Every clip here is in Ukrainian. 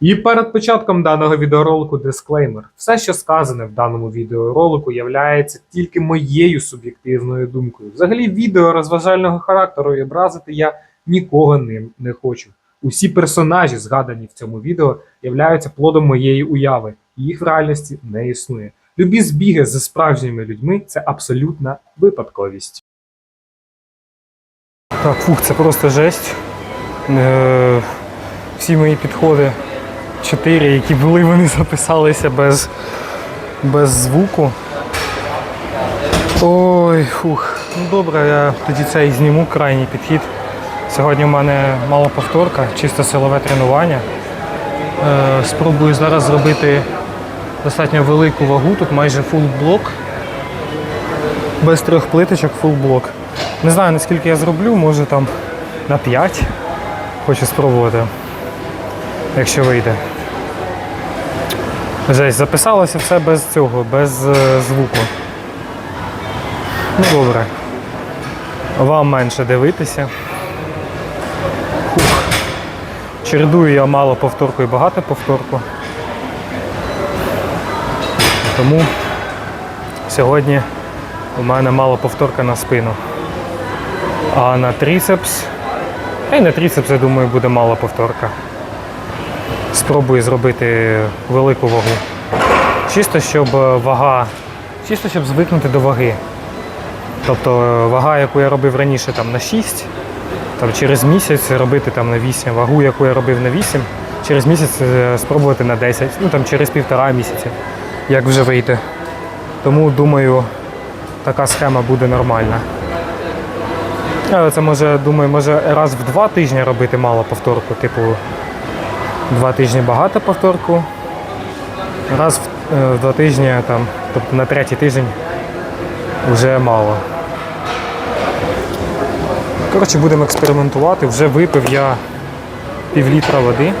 І перед початком даного відеоролику дисклеймер. Все, що сказане в даному відеоролику, являється тільки моєю суб'єктивною думкою. Взагалі, відео розважального характеру і образити я нікого ним не хочу. Усі персонажі, згадані в цьому відео, являються плодом моєї уяви, і їх в реальності не існує. Любі збіги зі справжніми людьми це абсолютна випадковість. Так, фух, це просто жесть. Е, всі мої підходи, чотири, які були, вони записалися без, без звуку. Ой, фух. Ну добре, я тоді цей зніму крайній підхід. Сьогодні в мене мала повторка, чисто силове тренування. Е, спробую зараз зробити достатньо велику вагу, тут майже фул блок. Без трьох плиточок фул блок. Не знаю наскільки я зроблю, може там на 5. Хочу спробувати, якщо вийде. Жесть, записалося все без цього, без е, звуку. Ну добре. Вам менше дивитися. Фух. Чередую я мало повторку і багато повторку. Тому сьогодні у мене мало повторка на спину. А на трицепс. Та й на трицепс, я думаю, буде мала повторка. Спробую зробити велику вагу. Чисто, щоб е, вага. Чисто, щоб звикнути до ваги. Тобто е, вага, яку я робив раніше там, на 6, там, через місяць робити там, на 8, вагу, яку я робив на 8, через місяць е, спробувати на 10, ну там через півтора місяця, як вже вийти. Тому думаю, така схема буде нормальна. Це може, думаю, може раз в два тижні робити мало повторку. Типу, два тижні багато повторку. Раз в, е, два тижні, там, тобто на третій тиждень вже мало. Коротше, будемо експериментувати. Вже випив я пів літра води.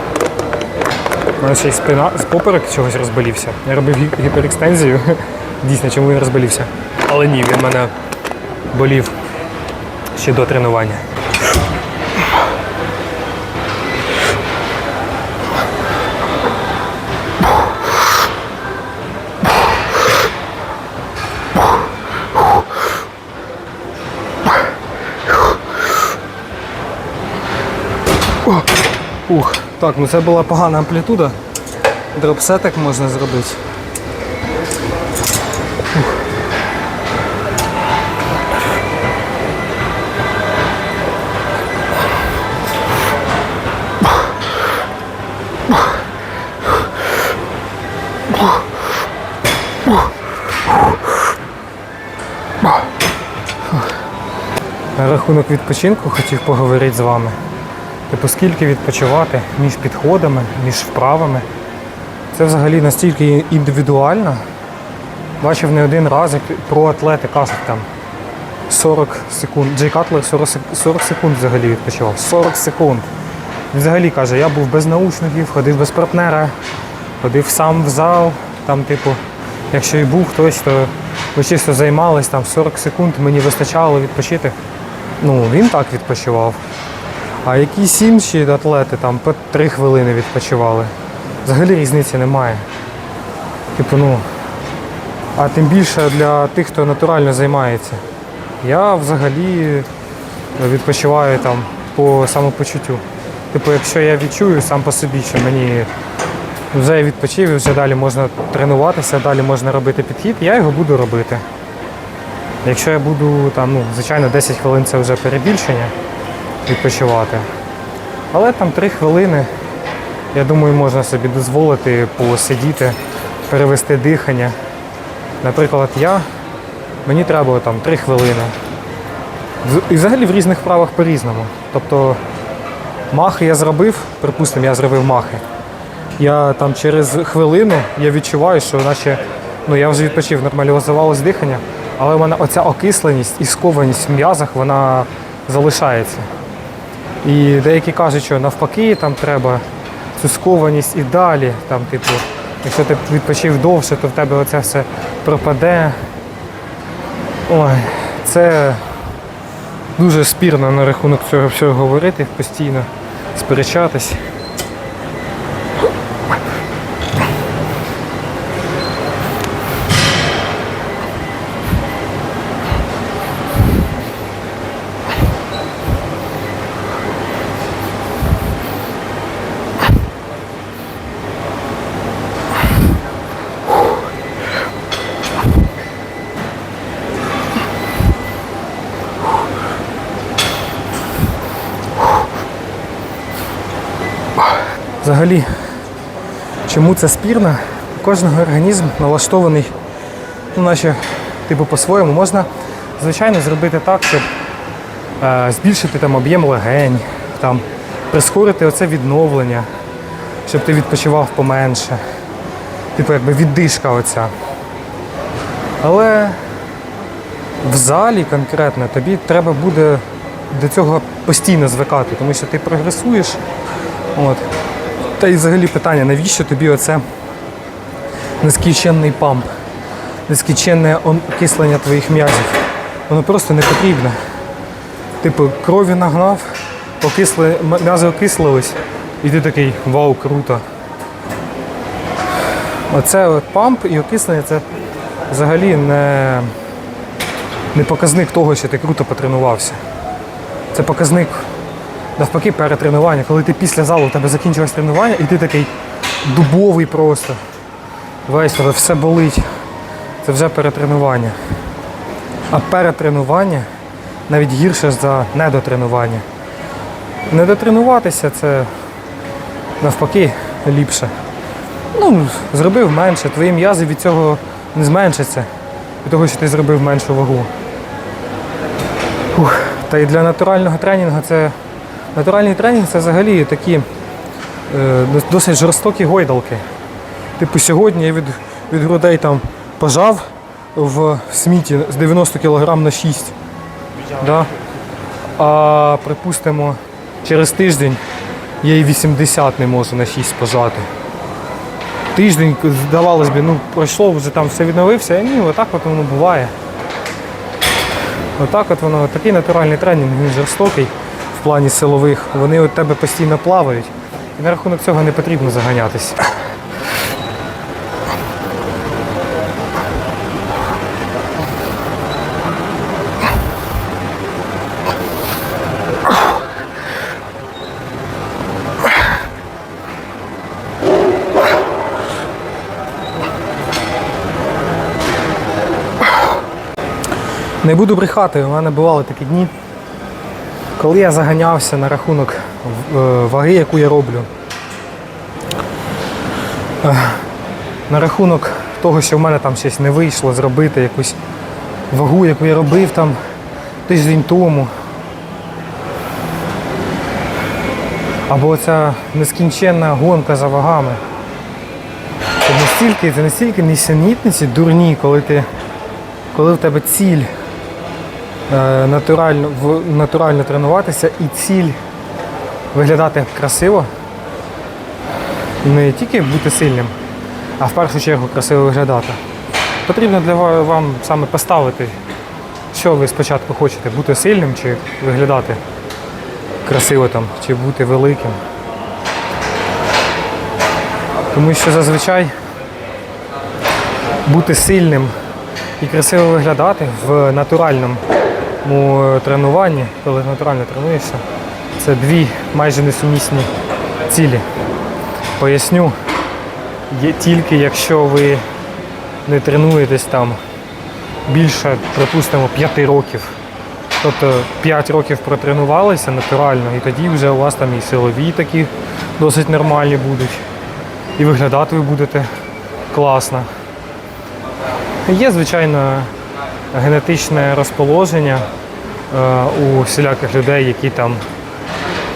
У мене ще й спина з поперек чогось розболівся. Я робив гіперекстензію. Дійсно, чому він розболівся. Але ні, він мене болів ще до тренування. Ух, так, ну це була погана амплітуда. Дропсетик можна зробити. На рахунок відпочинку хотів поговорити з вами. Типу, скільки відпочивати між підходами, між вправами. Це взагалі настільки індивідуально. Бачив не один раз, як про атлети кажуть там 40 секунд. Джей Катлер 40, 40 секунд взагалі відпочивав. 40 секунд. Він взагалі каже, я був без наушників, ходив без партнера, ходив сам в зал. Там, типу, якщо і був хтось, то ми чисто займались, там 40 секунд мені вистачало відпочити. Ну, він так відпочивав. А якісь інші атлети там по 3 хвилини відпочивали. Взагалі різниці немає. Типу, ну. А тим більше для тих, хто натурально займається. Я взагалі відпочиваю там по самопочуттю. Типу, якщо я відчую сам по собі, що мені вже відпочив, і вже далі можна тренуватися, далі можна робити підхід, я його буду робити. Якщо я буду там, ну, звичайно, 10 хвилин це вже перебільшення відпочивати. Але там 3 хвилини, я думаю, можна собі дозволити посидіти, перевести дихання. Наприклад, я, мені треба там 3 хвилини. І взагалі в різних вправах по-різному. Тобто махи я зробив, припустимо, я зробив махи. Я там через хвилину я відчуваю, що наче ну, я вже відпочив, нормалізувалось дихання, але в мене оця окисленість і скованість в м'язах вона залишається. І деякі кажуть, що навпаки там треба цю скованість і далі. Там, типу, якщо ти відпочив довше, то в тебе оце все пропаде. Ой, це дуже спірно на рахунок цього всього говорити, постійно сперечатись. Взагалі, чому це спірно? Кожного організм налаштований, ну, наче, типу, по-своєму. Можна, звичайно, зробити так, щоб е, збільшити там об'єм легень, там, прискорити оце відновлення, щоб ти відпочивав поменше. Типу, якби віддишка оця. Але в залі конкретно тобі треба буде до цього постійно звикати, тому що ти прогресуєш. От. Та й взагалі питання, навіщо тобі оце нескінченний памп, нескінченне окислення твоїх м'язів? Воно просто не потрібне. Типу, крові нагнав, окисли, м'язи окислились, і ти такий вау, круто. Оце памп і окислення це взагалі не, не показник того, що ти круто потренувався. Це показник навпаки перетренування, коли ти після залу у тебе закінчилось тренування, і ти такий дубовий просто. Весь тебе все болить. Це вже перетренування. А перетренування навіть гірше за недотренування. Недотренуватися це навпаки ліпше. Ну, зробив менше, твої м'язи від цього не зменшаться, від того, що ти зробив меншу вагу. Ух, та й для натурального тренінгу це. Натуральний тренінг це взагалі такі е, досить жорстокі гойдалки. Типу сьогодні я від, від грудей там пожав в сміті з 90 кг на 6. Да? А припустимо, через тиждень я і 80 не можу на 6 пожати. Тиждень, здавалось би, ну пройшло, вже там все відновився, а ні, отак от воно буває. Отак от воно, такий натуральний тренінг, він жорстокий плані силових. Вони у тебе постійно плавають. І на рахунок цього не потрібно заганятись. Не буду брехати, у мене бували такі дні, коли я заганявся на рахунок е, ваги, яку я роблю. Е, На рахунок того, що в мене там щось не вийшло зробити, якусь вагу, яку я робив там тиждень тому. Або ця нескінченна гонка за вагами. Це настільки, це настільки нісенітниці дурні, коли ти коли в тебе ціль натурально, в, натурально тренуватися і ціль виглядати красиво, не тільки бути сильним, а в першу чергу красиво виглядати. Потрібно для вам саме поставити, що ви спочатку хочете, бути сильним чи виглядати красиво там, чи бути великим. Тому що зазвичай бути сильним і красиво виглядати в натуральному е, тренуванні, коли натурально тренуєшся, це дві майже несумісні цілі. Поясню, є тільки якщо ви не тренуєтесь там більше, припустимо, 5 років. Тобто 5 років протренувалися натурально, і тоді вже у вас там і силові такі досить нормальні будуть. І виглядати ви будете класно. Є, звичайно, генетичне розположення е, у всіляких людей, які там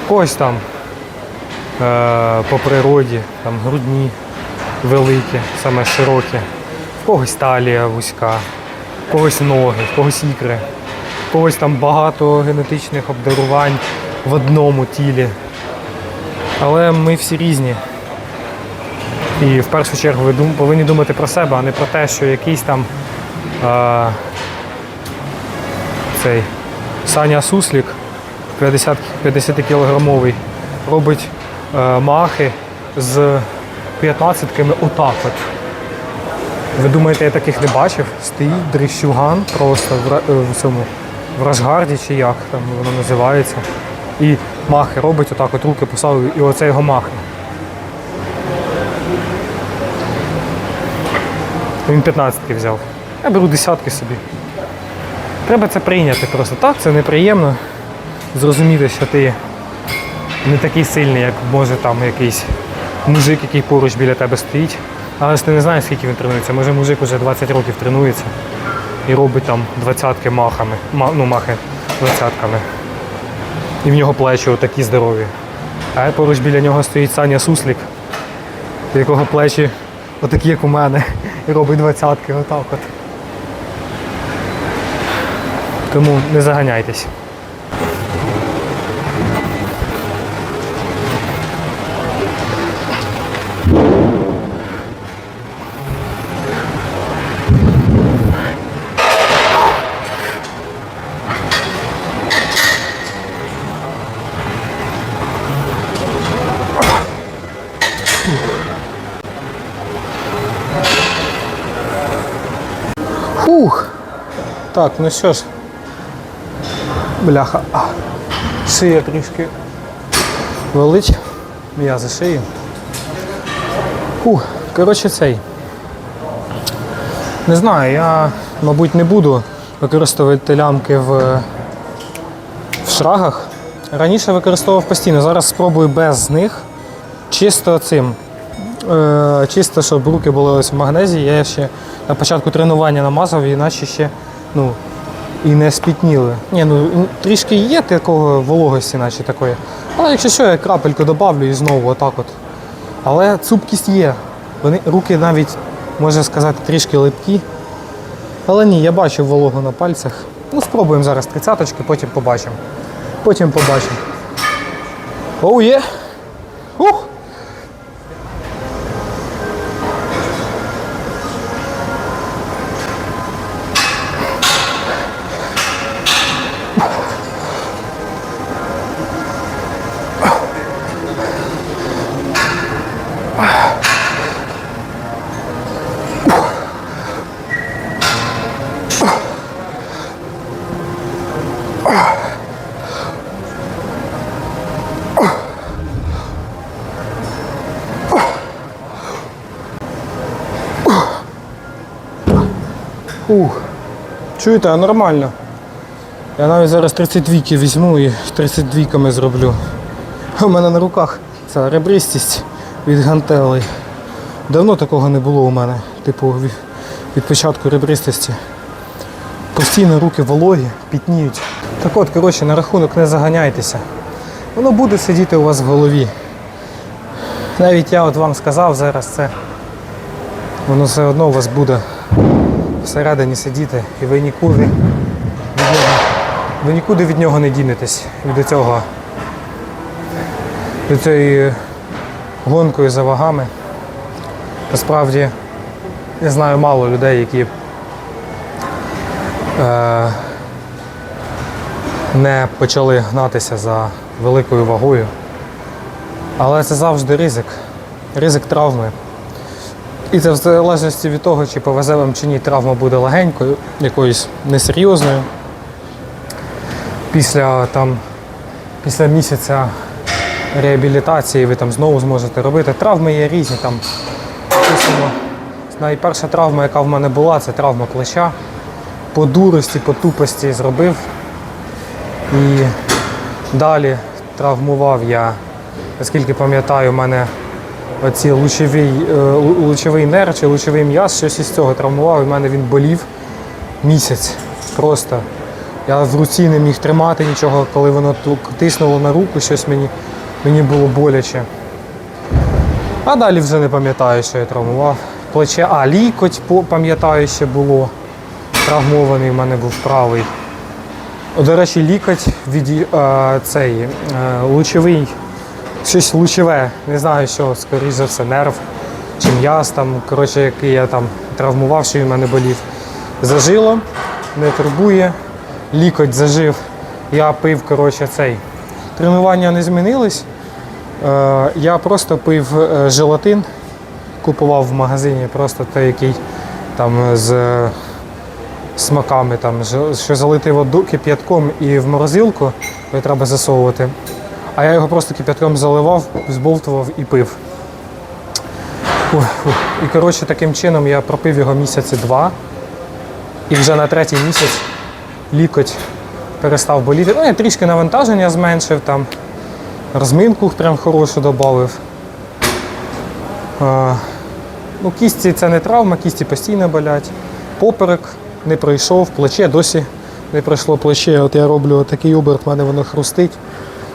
когось там е, по природі, там грудні великі, саме широкі, в когось талія вузька, в когось ноги, в когось ікри, в когось там багато генетичних обдарувань в одному тілі. Але ми всі різні. І в першу чергу ви повинні думати про себе, а не про те, що якийсь там е, цей Саня Суслік 50, 50 кілограмовий робить е, махи з 15-ками отак от. Ви думаєте, я таких не бачив? Стоїть дрищуган просто в, е, в цьому в Рашгарді чи як там воно називається. І махи робить отак, от руки поставив, і оце його махи. Він 15 взяв. Я беру десятки собі. Треба це прийняти просто. Так, це неприємно. Зрозуміти, що ти не такий сильний, як може там якийсь мужик, який поруч біля тебе стоїть. Але ж ти не знаєш, скільки він тренується. Може мужик уже 20 років тренується і робить там двадцятки махами, ма- ну махи двадцятками. І в нього плечі отакі здорові. А поруч біля нього стоїть Саня Суслік, у якого плечі отакі, як у мене, і робить двадцятки отак от. Тому не заганяйтесь. Так, ну що ж. Бляха. Шия трішки болить. М'язи шиї. Фух. Коротше, цей. Не знаю, я, мабуть, не буду використовувати лямки в, в шрагах. Раніше використовував постійно, зараз спробую без них. Чисто цим. Е, чисто, щоб руки були ось в магнезії. Я ще на початку тренування намазав, іначе ще ну, і не спітніли. Ні, ну трішки є такого вологості, наче такої. Але якщо що, я крапельку добавлю і знову отак от. Але цупкість є. Вони руки навіть, можна сказати, трішки липкі. Але ні, я бачу вологу на пальцях. Ну, спробуємо зараз тридцяточки, потім побачимо. Потім побачимо. Оу є! Ух. Чуєте, а нормально. Я навіть зараз 32 візьму і 32 зроблю. У мене на руках ця ребристість від гантелей. Давно такого не було у мене. Типу від, початку ребристості. Постійно руки вологі, пітніють. Так от, коротше, на рахунок не заганяйтеся. Воно буде сидіти у вас в голові. Навіть я от вам сказав зараз це. Воно все одно у вас буде всередині сидіти, і ви нікуди від нього, ви нікуди від нього не дінетесь, від цього, від цієї гонкою за вагами. Насправді, я знаю мало людей, які е, не почали гнатися за великою вагою. Але це завжди ризик. Ризик травми. І це в залежності від того, чи повезе вам чи ні, травма буде легенькою, якоюсь несерйозною. Після, там, після місяця реабілітації ви там знову зможете робити. Травми є різні. Там, допустимо, найперша травма, яка в мене була, це травма плеча. По дурості, по тупості зробив. І далі травмував я, наскільки пам'ятаю, у мене оці лучовий, е, лучовий нерв чи лучовий м'яз, щось із цього травмував, і в мене він болів місяць. Просто. Я в руці не міг тримати нічого, коли воно тиснуло на руку, щось мені, мені було боляче. А далі вже не пам'ятаю, що я травмував. Плече, а лікоть пам'ятаю, ще було. Травмований в мене був правий. До речі, лікоть від е, цей е, лучовий щось лучове, не знаю що, скоріш за все, нерв чи м'яз там, коротше, який я там травмував, що він мене болів. Зажило, не турбує, лікоть зажив. Я пив, коротше, цей. Тренування не змінились. Е, я просто пив е, желатин, купував в магазині просто той, який там з смаками, там, що залити воду кип'ятком і в морозилку, його треба засовувати. А я його просто кип'ятком заливав, збовтував і пив. Ух, ух. І коротше, таким чином я пропив його місяці два. І вже на третій місяць лікоть перестав боліти. Ну, я трішки навантаження зменшив там, розминку прям хорошу додав. Ну, кісті це не травма, кісті постійно болять. Поперек не пройшов, плече досі не пройшло плече. От я роблю такий оберт, в мене воно хрустить.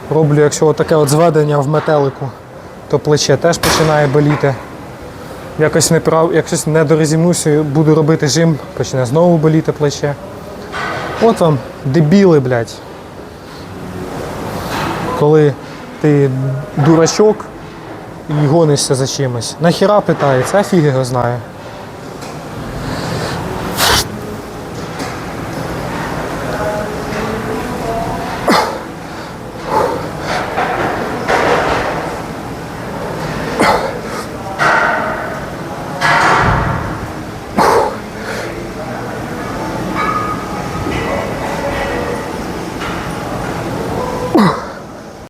Роблю, якщо таке от зведення в метелику, то плече теж починає боліти. Якось не прав, якось не дорозімнуся, буду робити жим, почне знову боліти плече. От вам дебіли, блядь. Коли ти дурачок і гонишся за чимось. Нахіра питається, а фіг його знає.